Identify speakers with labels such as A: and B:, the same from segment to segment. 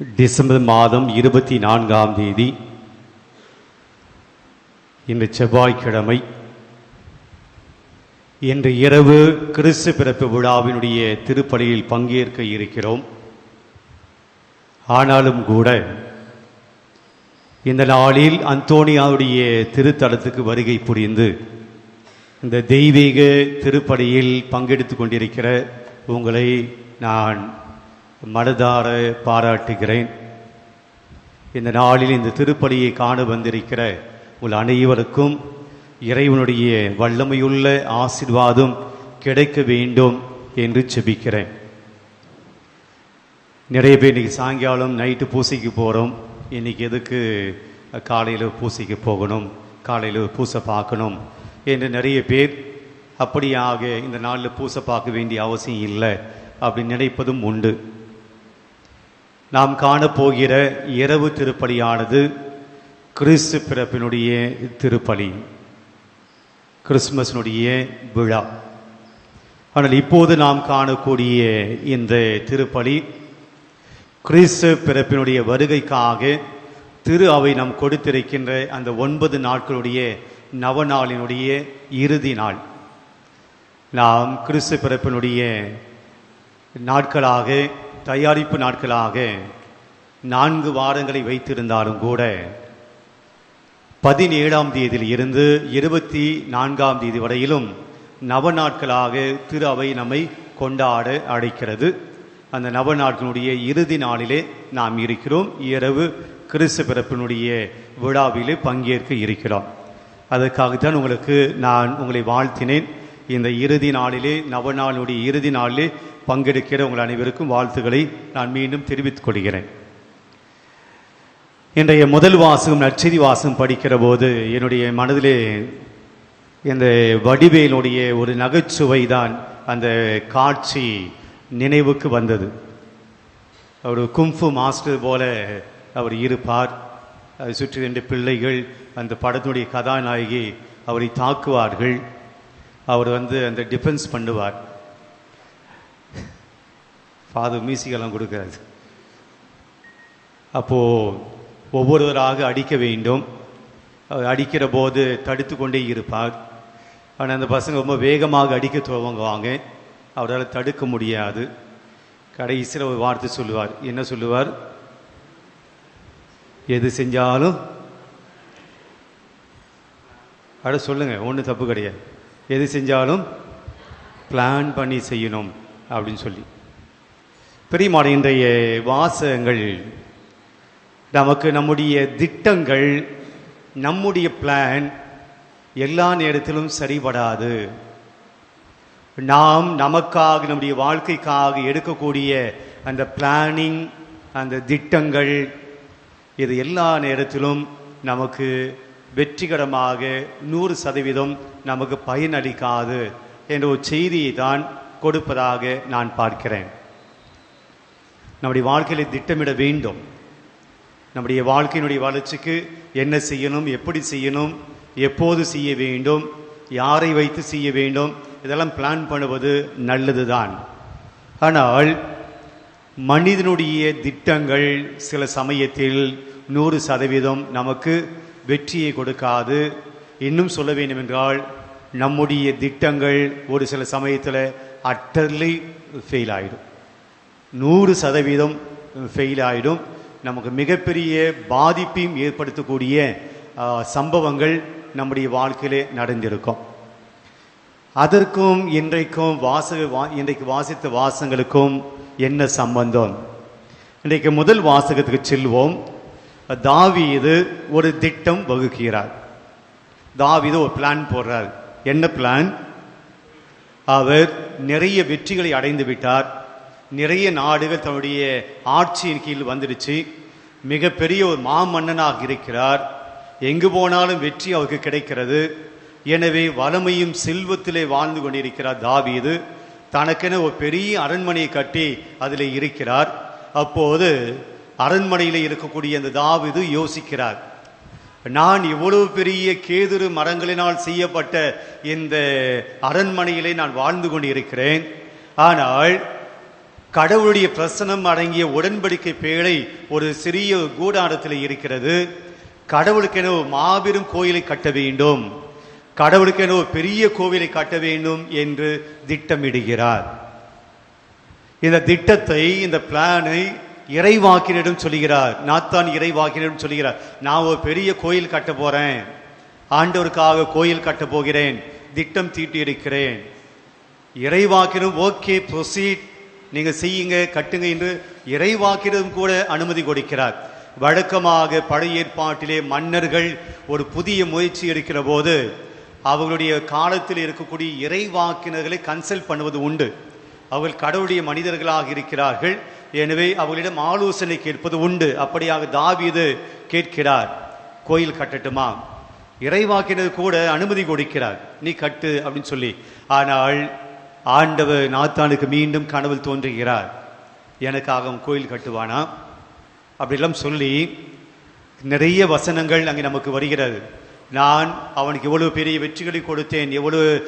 A: December மாதம் இருபத்தி நான்காம் தேதி இன்று செவ்வாய்க்கிழமை இன்று இரவு கிறிஸ்து பிறப்பு விழாவினுடைய திருப்பலியில் பங்கேற்க இருக்கிறோம். ஆனாலும் கூட இந்த நாளில் அந்தோனியாவுடைய திருத்தலத்துக்கு வருகை புரிந்து இந்த தெய்வீக திருப்பலியில் பங்கெடுத்து கொண்டிருக்கிற உங்களை நான் மனதார பாராட்டுகிறேன். இந்த நாளில் இந்த திருப்பலியை காண வந்திருக்கிற உங்கள் அனைவருக்கும் இறைவனுடைய வல்லமையுள்ள ஆசீர்வாதம் கிடைக்க வேண்டும் என்று செபிக்கிறேன். நிறைய பேர் இன்னைக்கு சாயங்காலம் நைட்டு பூசைக்கு போகிறோம் இன்றைக்கி எதுக்கு காலையில் பூசைக்கு போகணும் காலையில் பூசை பார்க்கணும் என்று நிறைய பேர் அப்படியாக இந்த நாளில் பூசை பார்க்க வேண்டிய அவசியம் இல்லை அப்படின்னு நினைப்பதும் உண்டு. நாம் காணப்போகிற இரவு திருப்பலியானது கிறிஸ்து பிறப்பினுடைய திருப்பலி கிறிஸ்துமஸினுடைய விழா. ஆனால் இப்போது நாம் காணக்கூடிய இந்த திருப்பலி கிறிஸ்து பிறப்பினுடைய வருகைக்காக திரு அவை நாம் கொடுத்திருக்கின்ற அந்த ஒன்பது நாட்களுடைய நவநாளினுடைய இறுதி நாள். நாம் கிறிஸ்து பிறப்பினுடைய நாட்களாக தயாரிப்பு நாட்களாக நான்கு வாரங்களை வைத்திருந்தாலும் கூட பதினேழாம் தேதியில் இருந்து இருபத்தி நான்காம் தேதி வரையிலும் நவ நாட்களாக திரு அவை நம்மை கொண்டாட அழைக்கிறது. அந்த நவ நாட்களுடைய இறுதி நாளிலே நாம் இருக்கிறோம். இரவு கிறிஸ்து பிறப்பினுடைய விழாவிலே பங்கேற்க இருக்கிறோம். அதற்காகத்தான் உங்களுக்கு நான் உங்களை வாழ்த்தினேன். இந்த இறுதி நாளிலே நவநாளுடைய இறுதி நாளிலே பங்கெடுக்கிற உங்கள் அனைவருக்கும் வாழ்த்துக்களை நான் மீண்டும் தெரிவித்துக் கொள்கிறேன். இன்றைய முதல் வாசகம் நற்செய்தி வாசகம் படிக்கிற போது என்னுடைய மனதிலே இந்த வடிவேலுடைய ஒரு நகைச்சுவை தான் அந்த காட்சி நினைவுக்கு வந்தது. அவர் கும்ஃபு மாஸ்டர் போல அவர் இருப்பார். அதை சுற்றி ரெண்டு பிள்ளைகள் அந்த படத்தினுடைய கதாநாயகி அவரை தாக்குவார்கள். அவர் வந்து அந்த டிஃபென்ஸ் பண்ணுவார். ஃபாதர் மியூசிக்கெல்லாம் கொடுக்காது. அப்போது ஒவ்வொருவராக அடிக்க வேண்டும். அவர் அடிக்கிற போது தடுத்து கொண்டே இருப்பார். ஆனால் அந்த பசங்க ரொம்ப வேகமாக அடிக்க துவங்குவாங்க. அவரால் தடுக்க முடியாது. கடைசியில் ஒரு வார்த்தை சொல்லுவார். என்ன சொல்லுவார்? எது செஞ்சாலும் அட சொல்லுங்கள் ஒன்றும் தப்பு கிடையாது. எது செஞ்சாலும் பிளான் பண்ணி செய்யணும் அப்படின்னு சொல்லி. பெரியமான இன்றைய வாசகங்கள் நமக்கு நம்முடைய திட்டங்கள் நம்முடைய பிளான் எல்லா நேரத்திலும் சரிபடாது. நாம் நமக்காக நம்முடைய வாழ்க்கைக்காக எடுக்கக்கூடிய அந்த பிளானிங் அந்த திட்டங்கள் இது எல்லா நேரத்திலும் நமக்கு வெற்றிகரமாக நூறு சதவீதம் நமக்கு பயனளிக்காது என்ற ஒரு செய்தியை தான் கொடுப்பதாக நான் பார்க்கிறேன். நம்முடைய வாழ்க்கையில திட்டமிட வேண்டும். நம்முடைய வாழ்க்கையினுடைய வளர்ச்சிக்கு என்ன செய்யணும் எப்படி செய்யணும் எப்போது செய்ய வேண்டும் யாரை வைத்து செய்ய வேண்டும் இதெல்லாம் பிளான் பண்ணுவது நல்லதுதான். ஆனால் மனிதனுடைய திட்டங்கள் சில சமயத்தில் நூறு சதவீதம் நமக்கு வெற்றியை கொடுக்காது. இன்னும் சொல்ல வேண்டும் என்றால் நம்முடைய திட்டங்கள் ஒரு சில சமயத்தில் அட்டர்லி ஃபெயில் ஆகிடும் நூறு சதவீதம் ஃபெயில் ஆகிடும் நமக்கு மிகப்பெரிய பாதிப்பையும் ஏற்படுத்தக்கூடிய சம்பவங்கள் நம்முடைய வாழ்க்கையிலே நடந்திருக்கும். அதற்கும் இன்றைக்கும் வாசக வா இன்றைக்கு வாசித்த வாசங்களுக்கும் என்ன சம்பந்தம்? இன்றைக்கு முதல் வாசகத்துக்கு செல்வோம். தாவீது ஒரு திட்டம் வகுக்கிறார். தாவீது ஒரு பிளான் போடுறார். என்ன பிளான் அவர் நிறைய வெற்றிகளை அடைந்து விட்டார். நிறைய நாடுகள் தன்னுடைய ஆட்சியின் கீழ் வந்துடுச்சு. மிகப்பெரிய ஒரு மாமன்னனாக இருக்கிறார். எங்கு போனாலும் வெற்றி அவருக்கு கிடைக்கிறது. எனவே வளமையும் செல்வத்திலே வாழ்ந்து கொண்டிருக்கிறார் தாவீது. தனக்கென ஒரு பெரிய அரண்மனையை கட்டி அதில் இருக்கிறார். அப்போது அரண்மனையில் இருக்கக்கூடிய அந்த தாவிது யோசிக்கிறார் நான் இவ்வளவு பெரிய கேதுரு மரங்களினால் செய்யப்பட்ட இந்த அரண்மனையிலே நான் வாழ்ந்து கொண்டிருக்கிறேன். ஆனால் கடவுளுடைய பிரசனம் அடங்கிய உடன்படிக்கை பேழை ஒரு சிறிய கூடாரத்தில் இருக்கிறது. கடவுளுக்கென ஒரு மாபெரும் கோயிலை கட்ட வேண்டும். கடவுளுக்கென பெரிய கோவிலை கட்ட வேண்டும் என்று திட்டமிடுகிறார். இந்த திட்டத்தை இந்த பிளானை இறைவாக்கினிடம் சொல்கிறார். நாத்தான் இறைவாக்கினிடம் சொல்கிறார். நான் ஒரு பெரிய கோயில் கட்ட போகிறேன் ஆண்டவருக்காக கோயில் கட்ட போகிறேன். திட்டம் தீட்டி இருக்கிறேன் இறைவாக்கினும் ஓகே ப்ரொசீட். நீங்கள் செய்யுங்க கட்டுங்க என்று இறைவாக்கினும் கூட அனுமதி கொடுக்கிறார். வழக்கமாக பழைய ஏற்பாட்டிலே மன்னர்கள் ஒரு புதிய முயற்சி எடுக்கிற போது அவர்களுடைய காலத்தில் இருக்கக்கூடிய இறைவாக்கினர்களை கன்சல்ட் பண்ணுவது உண்டு. அவர்கள் கடவுளுடைய மனிதர்களாக இருக்கிறார்கள். எனவே அவர்களிடம் ஆலோசனை கேட்பது உண்டு. அப்படியாக தாவீது கேட்கிறார். கோயில் கட்டட்டுமா? இறைவாக்கினது கூட அனுமதி கொடுக்கிறார். நீ கட்டு அப்படின்னு சொல்லி. ஆனால் ஆண்டவர் நாத்தானுக்கு மீண்டும் கனவில் தோன்றுகிறார். எனக்காக அவன் கோயில் கட்டுவானா? அப்படிலாம் சொல்லி நிறைய வசனங்கள் அங்கே நமக்கு வருகிறது. நான் அவனுக்கு எவ்வளவு பெரிய வெற்றிகளை கொடுத்தேன். எவ்வளவு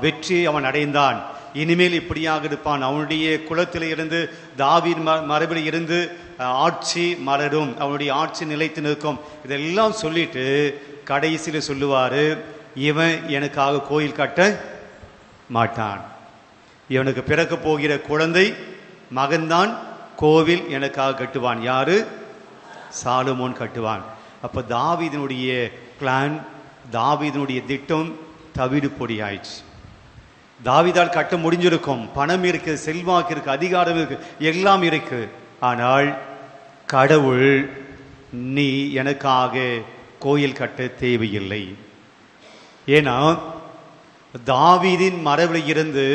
A: வெற்றி அவன் அடைந்தான். இனிமேல் இப்படியாக இருப்பான். அவனுடைய குலத்தில் இருந்து தாவின் ம மரபில் இருந்து ஆட்சி மலரும். அவனுடைய ஆட்சி நிலைத்து நிற்கும். இதெல்லாம் சொல்லிட்டு கடைசியில் சொல்லுவார் இவன் எனக்காக கோயில் கட்ட மாட்டான். இவனுக்கு பிறக்க போகிற குழந்தை மகன்தான் கோவில் எனக்காக கட்டுவான். யாரு? சாலுமோன் கட்டுவான். அப்போ தாவிதனுடைய பிளான் தாவிதனுடைய திட்டம் தவிடு பொடி ஆயிடுச்சு. தாவிதால் கட்ட முடிஞ்சிருக்கும். பணம் இருக்கு செல்வாக்கு இருக்கு அதிகாரம் இருக்கு எல்லாம் இருக்கு. ஆனால் கடவுள் நீ எனக்காக கோயில் கட்ட தேவையில்லை. ஏன்னா தாவிதின் மரபில் இருந்து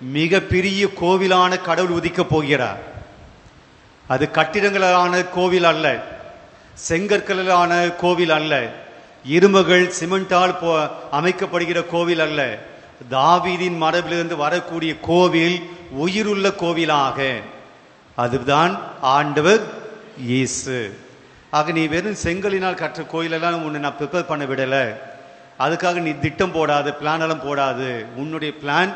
A: மிக பெரிய கோவிலான கடவுள் உதிக்கப் போகிறார். அது கட்டிடங்களான கோவில் அல்ல செங்கற்களான கோவில் அல்ல இரும்புகள் சிமெண்டால் போ அமைக்கப்படுகிற கோவில் அல்ல. தாவீதின் மரபிலிருந்து வரக்கூடிய கோவில் உயிருள்ள கோவிலாக. அதுதான் ஆண்டவர் இயேசு. ஆக நீ வெறும் செங்கலினால் கற்ற கோயிலெல்லாம் உன்னை நான் ப்ரிப்பேர் பண்ண விடலை. அதுக்காக நீ திட்டம் போடாது பிளான் எல்லாம் போடாது. உன்னுடைய பிளான்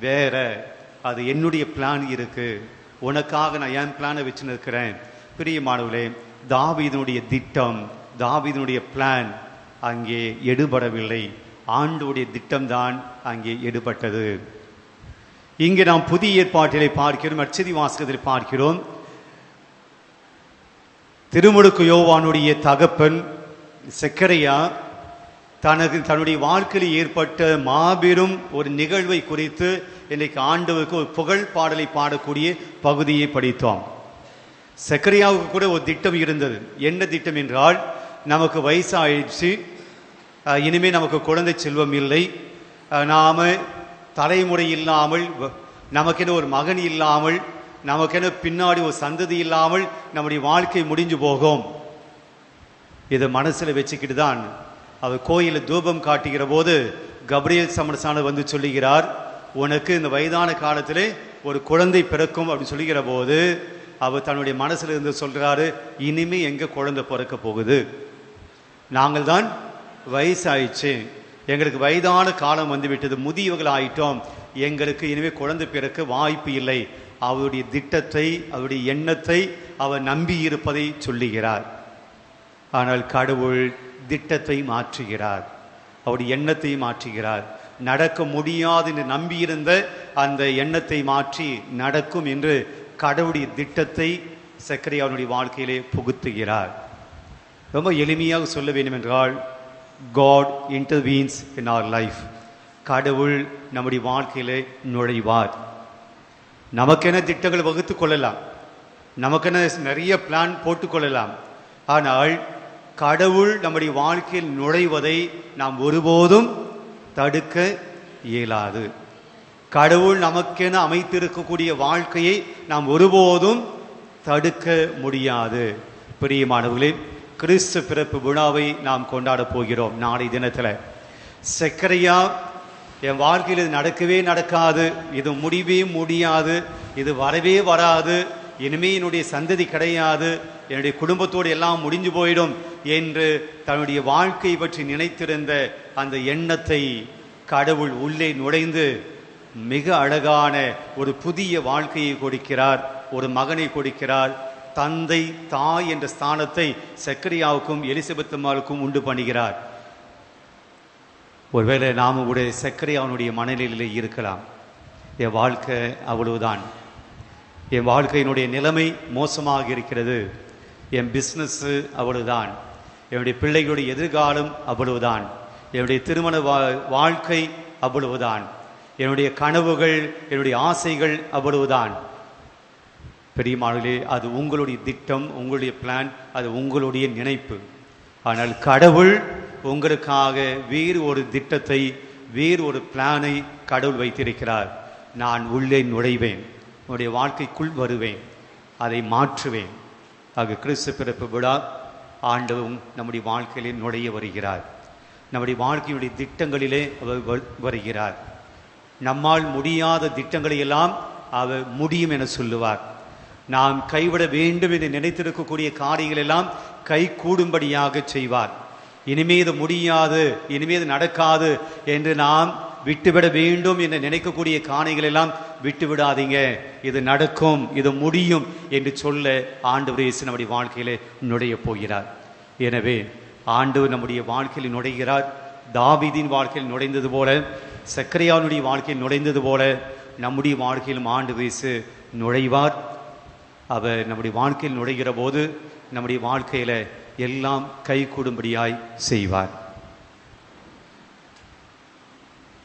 A: வேற. அது என்னுடைய பிளான் இருக்கு. உனக்காக நான் என் பிளானை வச்சு நிற்கிறேன் பிரியமானவர்களே தாவீதனுடைய திட்டம் தாவீதனுடைய பிளான் அங்கே எடுபடவில்லை. ஆண்டோடைய திட்டம்தான் அங்கே எடுபட்டது. இங்கே நாம் புதிய ஏற்பாட்டிலே பார்க்கிறோம் அச்சதி வாசகத்தில் பார்க்கிறோம். திருமுழுக்கு யோவானுடைய தகப்பன் செக்கரையா தனது தன்னுடைய வாழ்க்கையில் ஏற்பட்ட மாபெரும் ஒரு நிகழ்வை குறித்து இன்றைக்கு ஆண்டவுக்கு ஒரு புகழ் பாடலை பாடக்கூடிய பகுதியை படித்தோம். செக்கரியாவுக்கு கூட ஒரு திட்டம் இருந்தது. என்ன திட்டம் என்றால் நமக்கு வயசாயிடுச்சு இனிமேல் நமக்கு குழந்தை செல்வம் இல்லை. நாம் தலைமுறை இல்லாமல் வ- நமக்கென ஒரு மகன் இல்லாமல் நமக்கென பின்னாடி ஒரு சந்ததி இல்லாமல் நம்முடைய வாழ்க்கை முடிஞ்சு போகும். இதை மனசில் வச்சுக்கிட்டு தான் அவர் கோயிலில் தூபம் காட்டுகிற போது கப்ரியேல் சமரசானவர் வந்து சொல்லுகிறார் உனக்கு இந்த வயதான காலத்தில் ஒரு குழந்தை பிறக்கும் அப்படின்னு சொல்லுகிற போது அவர் தன்னுடைய மனசில் இருந்து சொல்கிறாரு இனிமே எங்கே குழந்தை பிறக்க போகுது? நாங்கள் தான் வயசாயிடுச்சு. எங்களுக்கு வயதான காலம் வந்துவிட்டது. முதியவர்கள் ஆயிட்டோம் எங்களுக்கு இனிமே குழந்தை பிறக்க வாய்ப்பு இல்லை. அவருடைய திட்டத்தை அவருடைய எண்ணத்தை அவர் நம்பியிருப்பதை சொல்லுகிறார். ஆனால் கடவுள் திட்டத்தை மாற்றுகிறார். அவருடைய எண்ணத்தை மாற்றுகிறார். நடக்க முடியாது என்று நம்பியிருந்த அந்த எண்ணத்தை மாற்றி நடக்கும் என்று கடவுளுடைய திட்டத்தை சக்கரை அவனுடைய வாழ்க்கையிலே புகுத்துகிறார். ரொம்ப எளிமையாக சொல்ல வேண்டும் என்றால் God intervenes in our life கடவுள் நம்முடைய வாழ்க்கையிலே நுழைவார். நமக்கென திட்டங்கள் வகுத்து கொள்ளலாம். நமக்கென நிறைய பிளான் போட்டுக்கொள்ளலாம் ஆனால் கடவுள் நம்முடைய வாழ்க்கையில் நுழைவதை நாம் ஒருபோதும் தடுக்க இயலாது. கடவுள் நமக்கென அமைத்திருக்கக்கூடிய வாழ்க்கையை நாம் ஒருபோதும் தடுக்க முடியாது. பிரியமானவர்களே கிறிஸ்து பிறப்பு விழாவை நாம் கொண்டாட போகிறோம் நாளை தினத்தில். செக்கரையா என் வாழ்க்கையில் இது நடக்கவே நடக்காது இது முடியவே முடியாது இது வரவே வராது இனிமே என்னுடைய சந்ததி கிடையாது என்னுடைய குடும்பத்தோடு எல்லாம் முடிஞ்சு போயிடும் என்று தன்னுடைய வாழ்க்கை பற்றி நினைத்திருந்த அந்த எண்ணத்தை கடவுள் உள்ளே நுழைந்து மிக அழகான ஒரு புதிய வாழ்க்கையை கொடுக்கிறார் ஒரு மகனை கொடுக்கிறார். தந்தை தாய் என்ற ஸ்தானத்தை சக்கரியாவுக்கும் எலிசபெத்தம்மாளுக்கும் உண்டு பண்ணுகிறார். ஒருவேளை நாம உடைய சக்கரியாவனுடைய மனநிலையில் இருக்கலாம். என் வாழ்க்கை அவ்வளவுதான். என் வாழ்க்கையினுடைய நிலைமை மோசமாக இருக்கிறது. என் பிஸ்னஸ்ஸு அவ்வளவுதான். என்னுடைய பிள்ளைகளுடைய எதிர்காலம் அவ்வளவுதான். என்னுடைய திருமண வா- வாழ்க்கை அவ்வளவுதான். என்னுடைய கனவுகள் என்னுடைய ஆசைகள் அவ்வளவுதான். பெரியமானே அது உங்களுடைய திட்டம் உங்களுடைய பிளான் அது உங்களுடைய நினைப்பு. ஆனால் கடவுள் உங்களுக்காக வேறு ஒரு திட்டத்தை வேறு ஒரு பிளானை கடவுள் வைத்திருக்கிறார். நான் உள்ளே நுழைவேன் உன்னுடைய வாழ்க்கைக்குள் வருவேன் அதை மாற்றுவேன். ஆக கிறிஸ்து பிறப்பு விழா ஆண்டவும் நம்முடைய வாழ்க்கையிலே நுழைய வருகிறார். நம்முடைய வாழ்க்கையுடைய திட்டங்களிலே அவர் வ- வருகிறார். நம்மால் முடியாத திட்டங்களை எல்லாம் அவர் முடியும் என சொல்லுவார். நாம் கைவிட வேண்டும் என்று நினைத்திருக்கக்கூடிய காரியங்கள் எல்லாம் கை கூடும்படியாக செய்வார். இனிமே இது முடியாது இனிமே இது நடக்காது என்று நாம் விட்டுவிட வேண்டும் என்று நினைக்கக்கூடிய காணிகள் எல்லாம் விட்டு விடாதீங்க இது நடக்கும் இது முடியும் என்று சொல்ல ஆண்டவர் இயேசு நம்முடைய வாழ்க்கையிலே நுழைய போகிறார். எனவே ஆண்டவர் நம்முடைய வாழ்க்கையில் நுழைகிறார். தாவிதின் வாழ்க்கையில் நுழைந்தது போல சக்கரையானுடைய வாழ்க்கையில் நுழைந்தது போல நம்முடைய வாழ்க்கையிலும் ஆண்டு வயசு நுழைவார். அவர் நம்முடைய வாழ்க்கையில் நுழைகிற போது நம்முடைய வாழ்க்கையில் எல்லாம் கை கூடும்படியாய் செய்வார்.